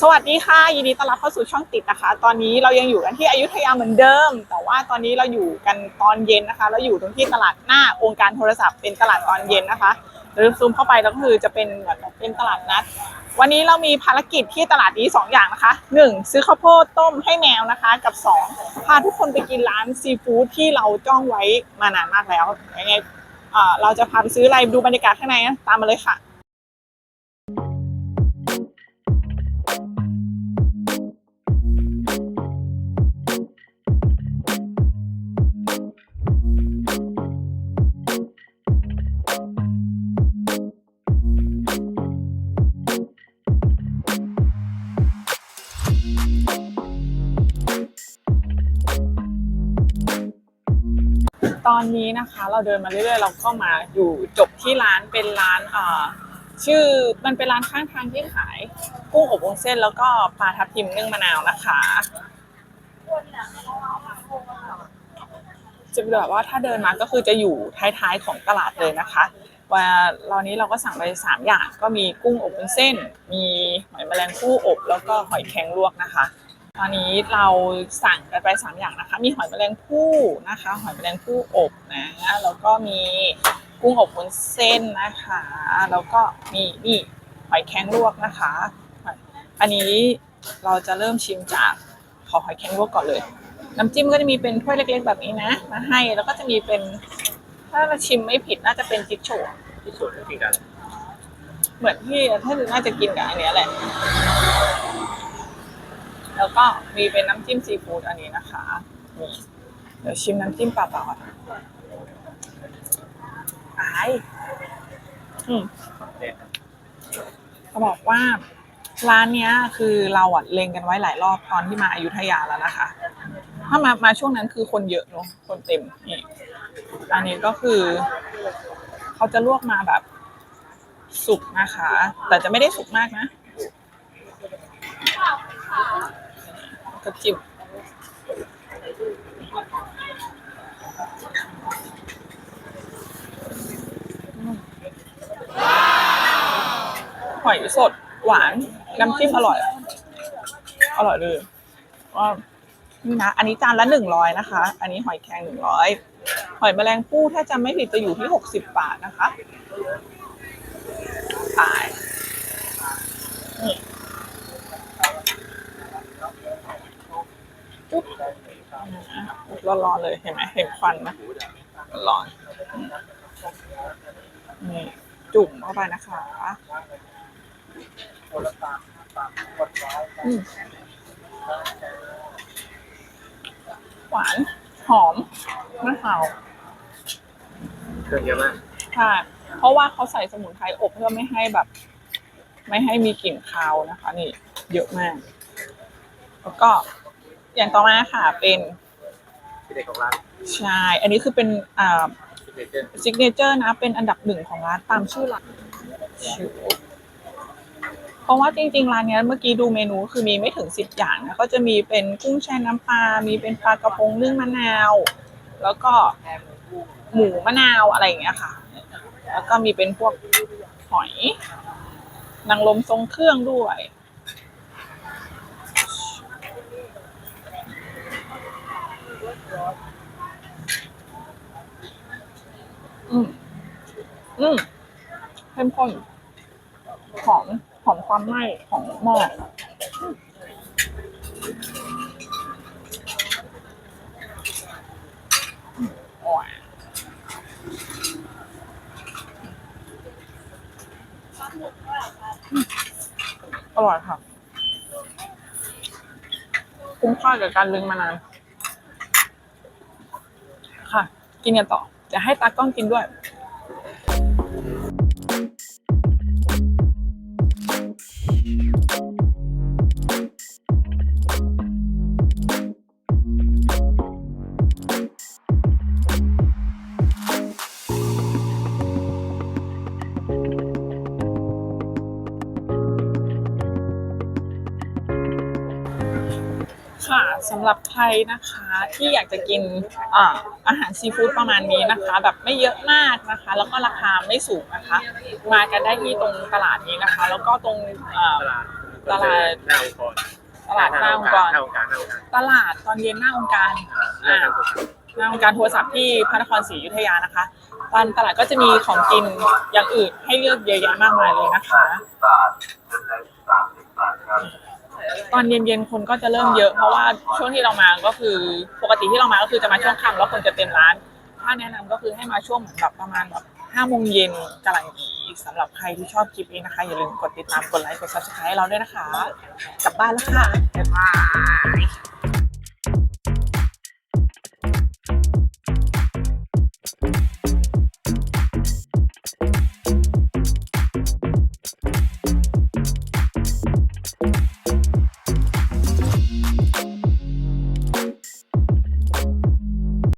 สวัสดีค่ะ ยินดีต้อนรับเข้าสู่ช่องติดนะคะ ตอนนี้เรายังอยู่กันที่อยุธยาเหมือนเดิม แต่ว่าตอนนี้เราอยู่กันตอนเย็นนะคะ เราอยู่ตรงที่ตลาดหน้าองค์การโทรศัพท์เป็นตลาดตอนเย็นนะคะหรือซูมเข้าไปแล้วก็คือจะเป็นแบบเป็นตลาดนัด วันนี้เรามีภารกิจที่ตลาดนี้สองอย่างนะคะหนึ่งซื้อข้าวโพดต้มให้แมวนะคะ กับสองพาทุกคนไปกินร้านซีฟู้ดที่เราจ้องไว้มานานมากแล้วยังไงเออเราจะพาไปซื้ออะไรดูบรรยากาศข้างในนะตามมาเลยค่ะ ตอนนี้นะคะเราเดินมาเรื่อยๆ เราก็มาอยู่จบที่ร้านเป็นร้านเอ่อชื่อมันเป็นร้านข้างทางที่ขายกุ้งอบวุ้นเส้นแล้วก็ปลาทับทิมนึ่งมะนาวนะคะ จะแบบว่าถ้าเดินมาก็คือจะอยู่ท้ายๆของตลาดเลยนะคะว่าตอนนี้เราก็สั่งไปสามอย่างก็มีกุ้งอบวุ้นเส้น มีหอยแมลงภู่อบ แล้วก็หอยแครงลวกนะคะ ตอนนี้เราสั่งกันไปสามอย่างนะคะ มีหอยแมลงภู่นะคะ หอยแมลงภู่อบนะ แล้วก็มีกุ้งอบวุ้นเส้นนะคะ แล้วก็มีนี่หอยแครงลวกนะคะ อันนี้เราจะเริ่มชิมจากขอหอยแครงลวกก่อนเลย น้ำจิ้มก็จะมีเป็นถ้วยเล็กๆแบบนี้นะ มาให้ แล้วก็จะมีเป็น ถ้าเราชิมไม่ผิดน่าจะเป็นจิ๊กโฉวที่สุดก็คือกัน เหมือนที่ถ้าน่าจะกินกับอันเนี้ยแหละ แล้วก็มีเป็นน้ำจิ้มซีฟู้ดอันนี้นะคะนี่เดี๋ยวชิมน้ำจิ้มเปล่าๆก่อนอายอืมเนี่ยจะบอกว่าร้านเนี้ย คือเราอะเล็งกันไว้หลายรอบตอนที่มาอายุทยาแล้วนะคะ ถ้ามามาช่วงนั้นคือคนเยอะเนอะคนเต็มนี่อันนี้ก็คือ เขาจะลวกมาแบบ สุกนะคะ แต่จะไม่ได้สุกมากนะ กระจิบหอยสด หวาน น้ำจิ้มอร่อย อร่อยเลยก็นี่นะ อันนี้จานละหนึ่งร้อยนะคะ อันนี้หอยแครงหนึ่งร้อย หอยแมลงภู่ถ้าจำไม่ผิดจะอยู่ที่หกสิบบาทนะคะตายนี่จุ๊บนะ ร้อนๆเลยเห็นไหมเห็นควันไหมร้อนนี่จุ่มเข้าไปนะคะอืมหวาน หอมมะขาวเครื่องเยอะมากใช่เพราะว่าเขาใส่สมุนไพรอบเพื่อไม่ให้แบบ ไม่ให้มีกลิ่นคาวนะคะ นี่ เยอะมาก แล้วก็ อย่างต่อมาค่ะเป็นที่เด็กของร้านชายอันนี้คือเป็นอ่าซิกเนเจอร์ซิกเนเจอร์นะเป็นอันดับหนึ่งของร้านตามชื่อร้านชื่อเพราะว่าจริงๆร้านเนี้ยเมื่อกี้ดูเมนูคือมีไม่ถึงสิบอย่างนะก็จะมีเป็นกุ้งแช่น้ำปลา มีเป็นปลากระพงนึ่งมะนาว แล้วก็หมูมะนาวอะไรอย่างเงี้ยค่ะ แล้วก็มีเป็นพวกหอยนางรมทรงเครื่องด้วย อืมอืมเข้มข้นหอมหอมความไหม้ของหม้อออร่อยค่ะ คุ้มค่ากับการลึงมานาน ค่ะ กินกันต่อ จะให้ตากล้องกินด้วย ค่ะสำหรับใครนะคะที่อยากจะกินอ่าอาหารซีฟู้ดประมาณนี้นะคะ แบบไม่เยอะมากนะคะ แล้วก็ราคาไม่สูงนะคะ มากันได้ที่ตรงตลาดนี้นะคะ แล้วก็ตรงอ่าตลาดตลาดหน้าองค์กรตลาดหน้าองค์กรหน้าองค์การหน้าองค์การตลาดตอนเย็นหน้าองค์การอ่าหน้าองค์การหน้าองค์การโทรศัพท์ที่พระนครศรีอยุธยานะคะตอนตลาดก็จะมีของกินอย่างอื่นให้เลือกเยอะแยะมากมายเลยนะคะ ตอนเย็นๆคนก็จะเริ่มเยอะเพราะว่าช่วงที่เรามาก็คือปกติที่เรามาก็คือจะมาช่วงค่ำแล้วคนจะเต็มร้าน ถ้าแนะนำก็คือให้มาช่วงเหมือนแบบประมาณแบบห้าโมงเย็นกำลังดีสำหรับใครที่ชอบคลิปนี้นะคะ อย่าลืมกดติดตามกดไลค์กด subscribe ให้เราด้วยนะคะ กลับบ้านแล้วค่ะบ๊ายบาย